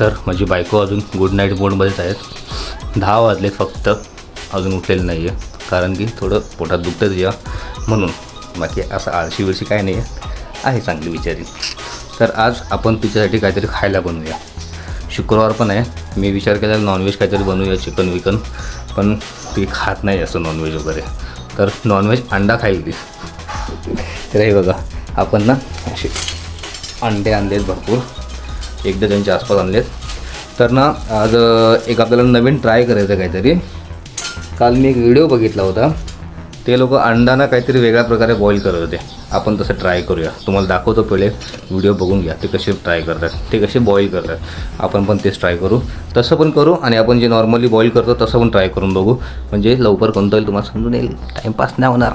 तर माझी बायको अजून गुड नाईट मोडमध्येच आहेत. दहा वाजलेत फक्त. अजून उठलेलं नाही आहे कारण की थोडं पोटात दुखतं तिच्या. म्हणून बाकी असं आळशी विळशी काय नाही आहे आहे चांगली विचारी तर आज आपण तिच्यासाठी काहीतरी खायला बनवूया. शुक्रवार पण आहे. मी विचार केला नॉनव्हेज काहीतरी बनवूया चिकन विकन पण ती खात नाही असं नॉनव्हेज वगैरे. तर नॉनव्हेज अंडा खाईल ती. तर हे बघा. आपण ना असे अंडे आणलेत भरपूर. एकदा त्यांच्या आसपास आणलेत. तर ना आज एक आपल्याला नवीन ट्राय करायचं काहीतरी. काल मी एक व्हिडिओ बघितला होता. ते लोक अंडाना काहीतरी वेगळ्या प्रकारे बॉईल करत होते. आपण तसं ट्राय करूया. तुम्हाला दाखवतो पहिले. व्हिडिओ बघून घ्या. ते कसे ट्राय करतात. ते कसे बॉईल करतात. आपण पण तेच ट्राय करू. तसं पण करू आणि आपण जे नॉर्मली बॉईल करतो तसं पण ट्राय करून बघू. म्हणजे लवकर कोणतं येईल तुम्हाला समजून येईल. टाईमपास नाही होणार.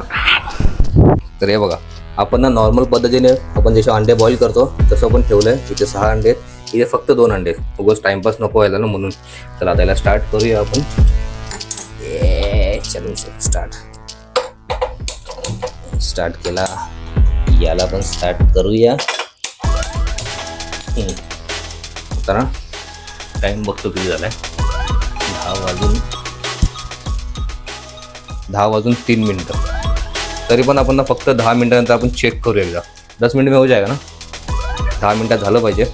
तर हे बघा. आपण ना नॉर्मल पद्धतीने आपण जसे अंडे बॉईल करतो तसं पण ठेवलं आहे इथे सहा अंडे आहेत. इथे फक्त दोन अंडे. आहेत. टाइमपास नको व्हायला ना म्हणून. चला त्याला स्टार्ट करूया आपण. ये, चलो स्टार्ट स्टार्ट केला. याला पण स्टार्ट करूया. आता ना टाइम बघतो किती झालाय. दहा वाजून दहा वाजून तीन मिनटं. तरी पण आपण ना फक्त दहा मिनटानंतर आपण चेक करू एकदा. दस मिनट हो जाएगा ना? दहा मिनटात झालं पाहिजे.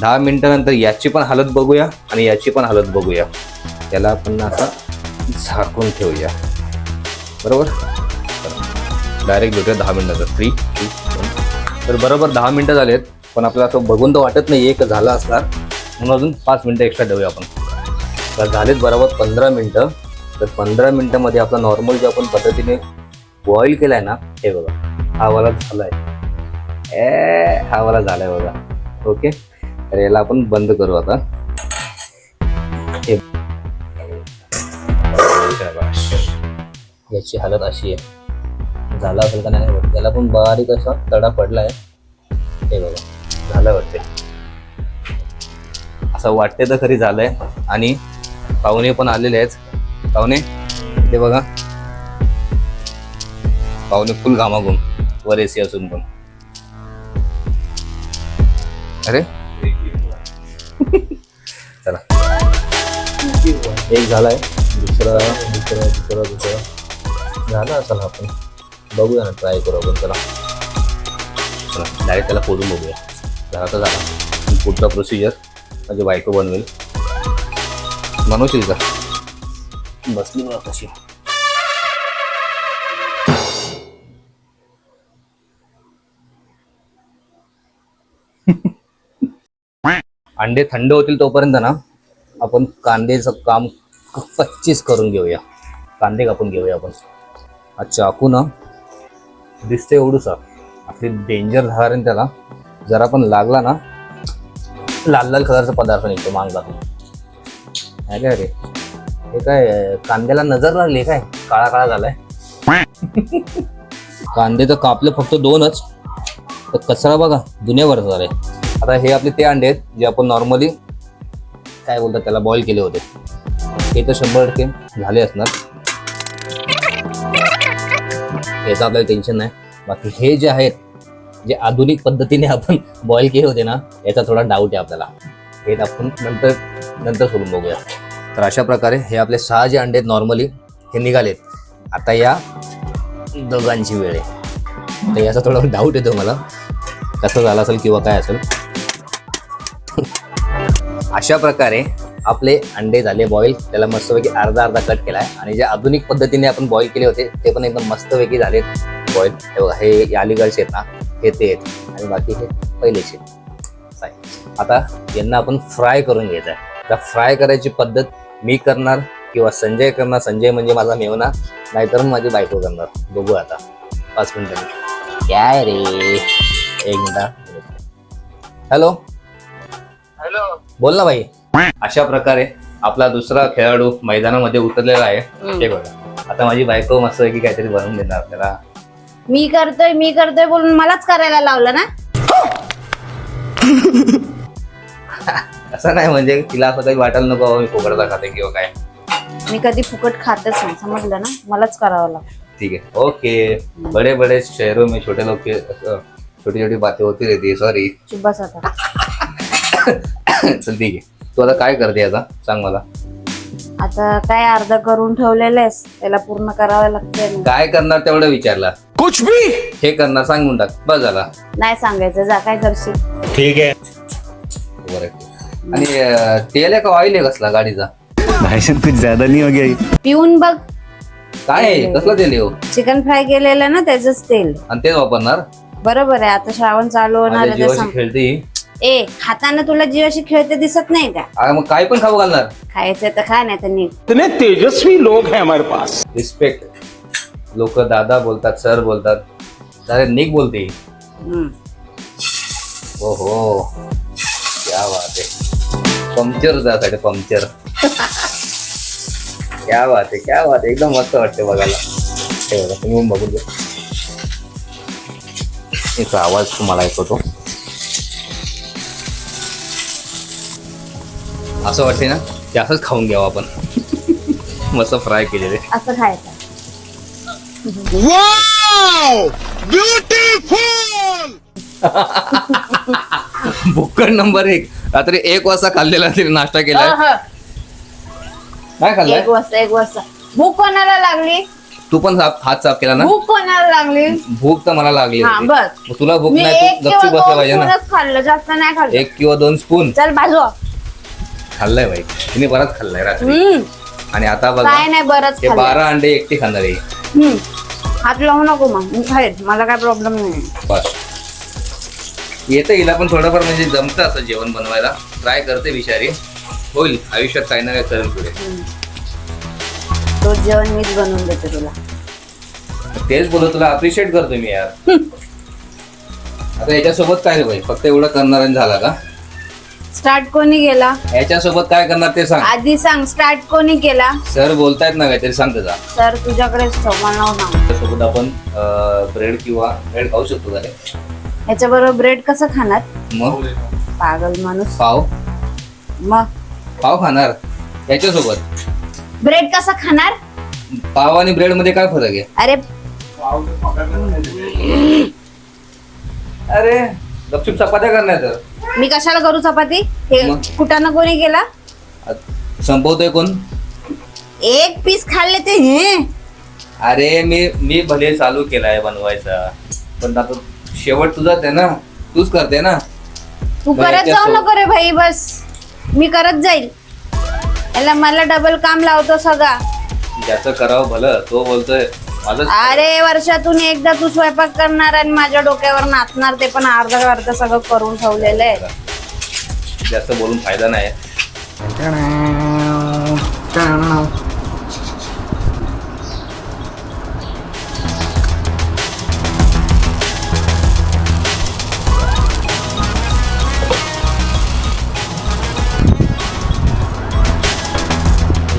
दहा मिनटानंतर याची पण हालत बघूया आणि याची पण हालत बघूया. त्याला आपण ना आता झाकून ठेवूया. बरोबर? डायरेक्ट भेटूया दहा मिनटाचं. थ्री टू तर बरोबर दहा मिनटं झालेत पण आपल्याला असं बघून तर वाटत नाही एक झालं असणार. म्हणून अजून पाच मिनटं एक्स्ट्रा देऊया आपण. तर झालेत बरोबर पंधरा मिनटं. तर पंधरा मिनटामध्ये आपला नॉर्मल जे आपण पद्धतीने बॉईल केलाय ना हे बघा. हा वाला आहे ए हा वाला आहे बघा. ओके तर याला आपण बंद करू आता. याची हालत अशी आहे. झाला असेल का नाही वाटत त्याला पण बारीक असा तडा पडलाय. हे बघा झालं वाटते असं वाटते तर खरी झालंय. आणि पाहुणे पण आलेले आहेत. पाहुणे ते बघा. पाहुणे फुल घामाघूम वर एसी असून पण. अरे चला. एक झालाय. दुसरा दुसरा दुसरा दुसरा. झाला असाल आपण बघूया ना ट्राय करू आपण चला. चला डायरेक्ट त्याला फोडून बघूया. झाला तर झाला पुढचा प्रोसिजर म्हणजे बायको बनवेल. मनोशील का? बसली मला कशी अंडे थंड होतील तोपर्यंत ना आपण कांद्याचं काम कच्चीच करून घेऊया. कांदे कापून घेऊया आपण. हा चाकू ना दिसते एवढूसा. आपली डेंजर आहे त्याला. जरा पण लागला ना लाल लाल कलरचा पदार्थ निघतो मांगातून काय काय रे? हे काय कांद्याला नजर लागली काय? काळा काळा झालाय. कांदे तर कापले फक्त दोनच. तर कचरा बघा दुनियाभर झालाय. आता हे आपले ते अंडे आहेत जे आपण नॉर्मली काय बोलतात त्याला बॉईल केले होते. हे तर शंभर टक्के झाले असणार. याचं आपल्याला टेन्शन नाही. बाकी हे जे आहेत जे आधुनिक पद्धतीने आपण बॉईल केले होते ना याचा थोडा डाऊट आहे आपल्याला. हे आपण नंतर नंतर सोडून बघूया. तर अशा प्रकारे हे आपले सहा जे अंडे आहेत नॉर्मली हे निघालेत. आता या दोघांची वेळ आहे. तर याचा थोडा डाऊट येतो मला. कसं झालं असेल किंवा काय असेल. अशा प्रकारे आपले अंडे झाले बॉईल त्याला मस्तपैकी अर्धा अर्धा कट केला आहे आणि जे आधुनिक पद्धतीने आपण बॉईल केले होते ते पण एकदम मस्तपैकी झाले. बॉईल हे बघा हे अलीगडचे आहेत ना हे ते. आहेत आणि बाकी हे पहिलेचे आता यांना आपण फ्राय करून घ्यायचं आहे. त्या फ्राय करायची पद्धत मी करणार किंवा संजय करणार? संजय म्हणजे माझा मेवना. नाहीतर माझी बायको करणार. बघू आता. पाच मिनिटांनी काय रे? एक मिनिटा हॅलो बोल ना भाई. अशा प्रकारे आपला दुसरा खेळाडू मैदानामध्ये उतरलेला आहे. हे बघा. आता माझी बायको मस्त की काहीतरी बनवून देणार त्याला. मी करतोय मी करतोय बोलून मलाच करायला लावलं ना? असं नाही म्हणजे तिला असं काही वाटायला नको बाबा मी फुकटचा खाते किंवा काय. मी कधी फुकट खातच नाही समजलं ना? मलाच करावं लागतं. ठीक है ओके. बड़े बड़े शहरों में छोटे लोग के छोटी छोटी बातें होती रहती है. सॉरी चुप बस आता. चल ठीक आहे. तू आता काय करते आता? सांग मला. आता काय अर्ध करून ठेवलेलं आहेस त्याला पूर्ण करावं लागतंय ना. काय करणार तेवढं विचारला. कुछ भी! हे करणार सांगून टाक. बस झाला. नाही सांगायचं जा काय करशील? ठीक है बरं. आणि अं, तेल आहे का ऑइल आहे कसला गाडीचा? भाई साहब कुछ ज्यादा नहीं हो गया ये? पिऊन बघ. काय आहे? कसला तेल आहे हो? चिकन फ्राय केलेलं ना त्याचंच तेल. आणि तेच वापरणार? बरोबर आहे आता श्रावण चालू होणार माझ्या आहे ते जीवाशी सांग. खेळते ए खाताना तुला जीवाशी खेळते दिसत नाही का? अरे मग काय पण खाऊ घालणार? खायचं तर खा नाही तर नीट. इतने तेजस्वी लोग हैं हमारे पास। रिस्पेक्ट लोक दादा बोलतात सर बोलतात. अरे निक बोलते हम्म. हो हो क्या बात आहे. पंक्चर जात पंक्चर क्या बात आहे क्या बात आहे. एकदम मस्त वाटते बघायला. हे बघा तुम्ही बघून घ्या एक आवाज तुम्हाला ऐकवतो असं वाटते ना ते असंच खाऊन घ्यावं आपण. मस्त फ्राय केलेले. असं खायचं. वाओ ब्यूटीफुल भुक्कड नंबर एक. रात्री एक वाजता खाल्लेला तरी नाश्ता अह, काय खाल्लाय? एक वाजता एक वाजता. भूक कोणाला लागली? तू पण साफ- हात साफ केला ना? भूक कोणाला लागली? भूक तर मला लागली हा तुला भूक नाही तू किंवा गपचूप बसला पाहिजे ना. खाल्लं जास्त नाही खाल्लं. एक किंवा दोन स्पून. चल बाजू खाल्लाय बाई. तिने बराच खाल्लाय रात्री. आणि आता बघा काय नाही बरंच ते खाल्लं बारा अंडे एकटी खाणार आहे. हम्म. हात लावू नको मग. मी मला काय प्रॉब्लेम नाही. बस. येतं हिला पण थोडंफार म्हणजे जमतं असं जेवण बनवायला. ट्राय करते बिचारी. होईल. आयुष्यात काही ना काही करेल पुढे. रोज जेवण मीच बनवून देते तुला. तेच बोलत तुला अप्रिशिएट करतो मी यार. आता याच्यासोबत काय रे बाई? फक्त एवढं करणार आणि झाला का? स्टार्ट कोणी केला? याच्यासोबत काय करणार ते सांग. आधी सांग स्टार्ट कोणी केला? सर बोलतायत ना काहीतरी सांग त्याचा. सर तुझ्याकडेच ठेव मला नाव सांग. त्यासोबत आपण ब्रेड किंवा ब्रेड खाऊ शकतो का? रे याच्याबरोबर ब्रेड कसं खाणार? मग? पागल माणूस. पाव. मग? पाव खाणार. याच्यासोबत. ब्रेड कसं खाणार? पाव आणि ब्रेडमध्ये काय फरक आहे? अरे. अरे गपचूप चपात्या करणार तर. मी कशाला करू चपाती? हे मग? कोणी केला? संपवतोय कोण? एक पीस खाल्ले ते हे. अरे मी मी भले चालू केलाय बनवायचा पण आता शेवट तुझाच आहे ना? तूच करते ना? तू करत जाऊ नको रे भाई बस. मी करत जाईल. याला मला डबल काम लावतो सगळा. ज्याचं करावं भलं तो बोलतोय. अरे वर्षातून एकदा तू स्वयंपाक करणार आणि माझ्या डोक्यावर नाचणार ते पण अर्ध अर्ध सगळं करून ठेवलेलं आहे. जास्त बोलून फायदा नाही.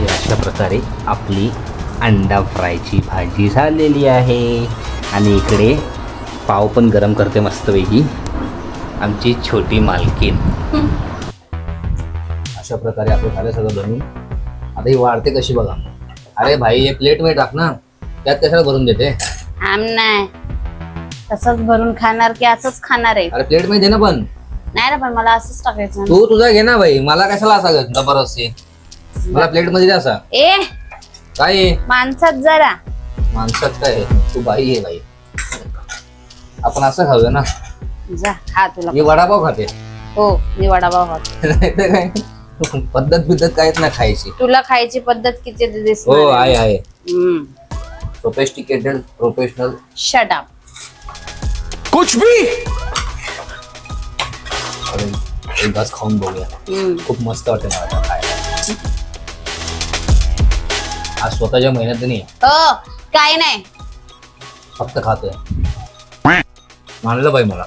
अशा प्रकारे आपली अंडा फ्रायची भाजी झालेली आहे. आणि इकडे पाव पण गरम करते मस्तपैकी आमची छोटी मालकीन अशा प्रकारे आपलं झालं सगळं बनवून. आता ही वाढते कशी बघा. अरे भाई हे प्लेटमध्ये टाक ना. त्यात कशाला भरून देते? आम नाही. तसंच भरून खाणार की असंच खाणार आहे. अरे प्लेटमध्ये दे ना पण. नाही ना पण मला असंच टाकायचं. तू तुझा घे ना भाई. मला कशाला असा जबरदस्ती? मला प्लेटमध्ये असा. ए काय आहे? माणसात जरा. माणसात काय आहे? तू बाई आहे बाई. आपण असं खाऊया ना. जा खा तुला. मी वडापाव खाते. हो मी वडापाव खातो. नाहीतर काय? पद्धत बिद्धत काहीच ना खायची. तुला खायची पद्धत किती हो आहे. आहे हम्म. सोफेस्टिकेटेड प्रोफेशनल शट अप कुछ भी! एक घास खाऊन बघूया. खूप मस्त वाटते मला. आता आज स्वतःच्या मेहनत नाही. हो काय नाही. फक्त खातोय. मानलं बाई मला.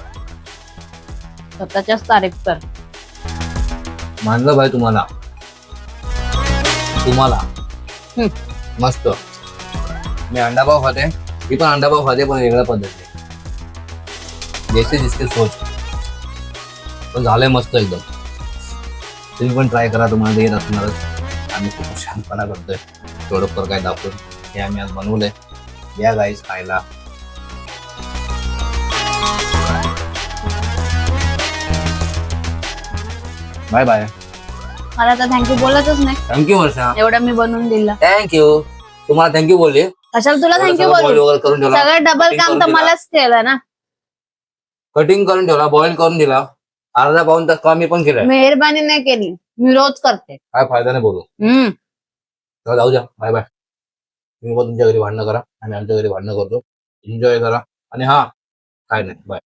स्वतःच्याच तारीफ कर. मानलं बाई तुम्हाला. तुम्हाला. हम्म. मस्त. मी अंडापाव खाते. मी पण अंडापाव खाते पण वेगळ्या पद्धतीने. जैसे जिसके सोच पण झालंय मस्त एकदम. तुम्ही पण ट्राय करा तुम्हाला ते येत असणारच. आम्ही खूप शांतपणा करतोय. थोडंफार काय दाखवून. हे आम्ही आज बनवलंय या गाईस खायला बाय बाय मला तर थँक्यू बोलतच नाही. Thank you Varsha. एवढं मी बनवून दिलं. थँक्यू तुम्हाला थँक्यू बोलले. कशाला तुला थँक्यू बोलू? वगैरे करून ठेवला. सगळं डबल काम तर. मलाच केलं ना. कटिंग करून ठेवला बॉईल करून दिला. अर्धा पाऊन तास काम पण केलाय. मेहरबानी नाही केली. मी रोज करते. काय फायदा नाही बोलू. हम्म. जाऊ द्या. बाय बाय तुम्ही पण तुमच्या घरी भांडणं करा. आम्ही आमच्या घरी भांडणं करतो. एन्जॉय करा. आणि हा काय नाही. बाय